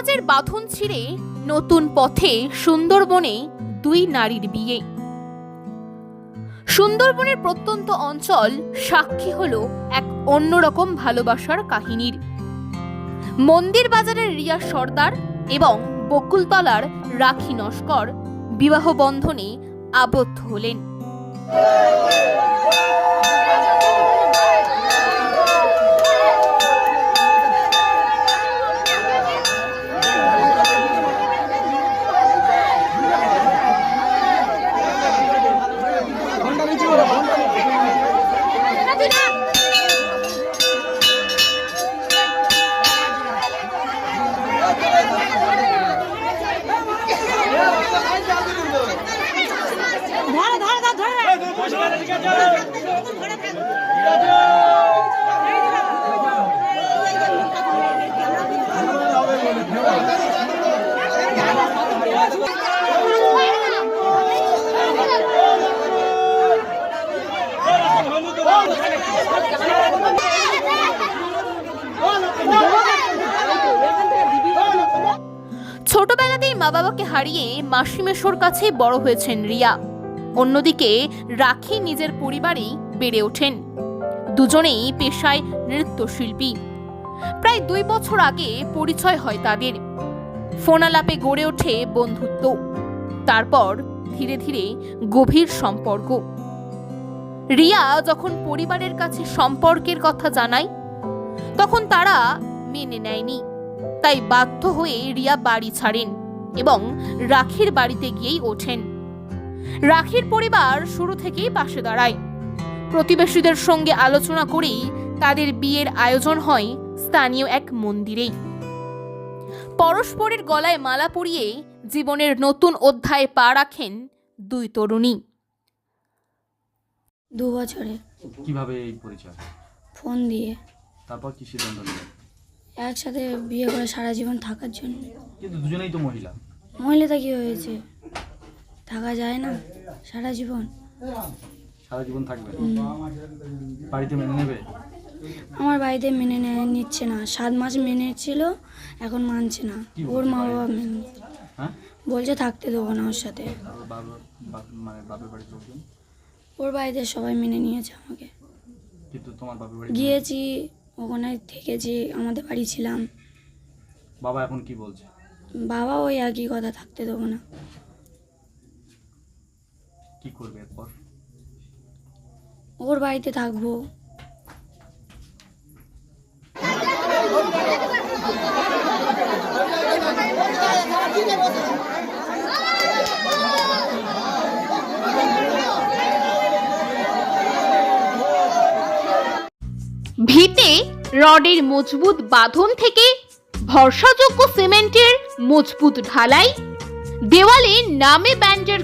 সমাজের বাঁধন ছিঁড়ে নতুন পথে সুন্দরবনে দুই নারীর বিয়ে। সুন্দরবনের প্রত্যন্ত অঞ্চল সাক্ষী হলো এক অন্যরকম ভালোবাসার কাহিনীর। মন্দির বাজারের রিয়া সর্দার এবং বকুলতলার রাখি নস্কর বিবাহ বন্ধনে আবদ্ধ হলেন। ছোটবেলাতেই মা বাবাকে হারিয়ে মাসি মেশোর কাছে বড় হয়েছেন রিয়া। অন্যদিকে, রাখি নিজের পরিবারেই বেড়ে ওঠেন। দুজনেই পেশায় নৃত্যশিল্পী। প্রায় দুই বছর আগে পরিচয় হয় তাদের। ফোনালাপে গড়ে ওঠে বন্ধুত্ব। তারপর ধীরে ধীরে গভীর সম্পর্ক। রিয়া যখন পরিবারের কাছে সম্পর্কের কথা জানায়, তখন তারা মেনে নেয়নি। তাই বাধ্য হয়ে রিয়া বাড়ি ছাড়েন এবং রাখির বাড়িতে গিয়েই ওঠেন। রাখির পরিবার শুরু থেকেই পাশে দাঁড়ায়। প্রতিবেশীদের সঙ্গে আলোচনা করেই তাদের বিয়ের আয়োজন হয় স্থানীয় এক মন্দিরেই। পরস্পরের গলায় মালা পরিয়ে জীবনের নতুন অধ্যায়ে পা রাখেন দুই তরুণী। দু বছরে। কীভাবে এই পরিচয়? ফোন দিয়ে। তারপর কি সিদ্ধান্ত নিলেন? একসাথে বিয়ে করে সারা জীবন থাকার জন্য। কিন্তু দুজনেই তো মহিলা। মহিলাটা কি হয়েছে? থাকা যায় না সারা জীবন। সারা জীবন থাকবে? বাড়িতে মেনে নেবে? আমার বাড়িতে মেনে নেয় নিচ্ছে না। সাত মাস মেনে ছিল এখন মানছে না। ওর মা বাবা মেনে হ্যাঁ? বলছে থাকতে দেবো না ওর সাথে। মানে ওর বাড়িতে সবাই মেনে নিয়েছে আমাকে। গিয়েছি ওখানে থেকেছি আমাদের বাড়ি ছিলাম। বাবা এখন কি বলছে? বাবা ওই একই কথা থাকতে দেবো না। কি করবে এরপর? ওর বাড়িতে থাকব। ভিতে রডের মজবুত বাঁধন থেকে ভরসাযোগ্য সিমেন্টের মজবুত ঢালাই দেওয়ালে নামে ব্যান্ডের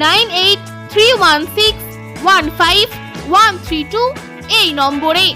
nine eight three one six one five one three two এই নম্বরে।